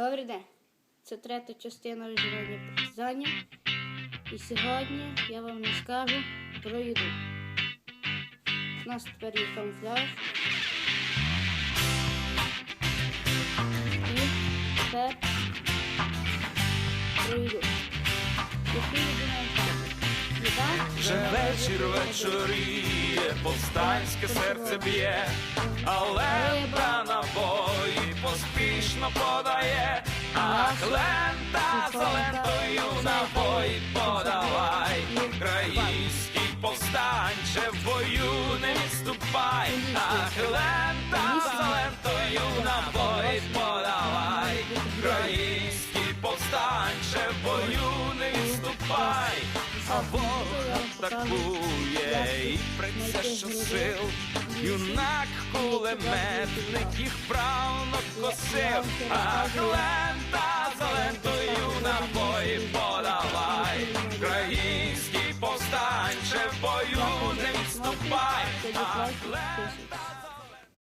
Добрий день. Це третя частина виживання партизанів. І сьогодні я вам розкажу про їду. У нас тепер є камуфляж. І тепер про їду. Їда? Вже вечір вечоріє, повстанське серце б'є, але поспішно подає, ах, лента за лентою набої подавай, Український повстанче в бою не відступай, ах, лента за лентою набої подавай, Український повстанче в бою не відступай. А ворог атакує і приця що сил, юнак кулеметник їх правно косив, а лента за лентою набої подавай, Український повстанче в бою не відступай, а лента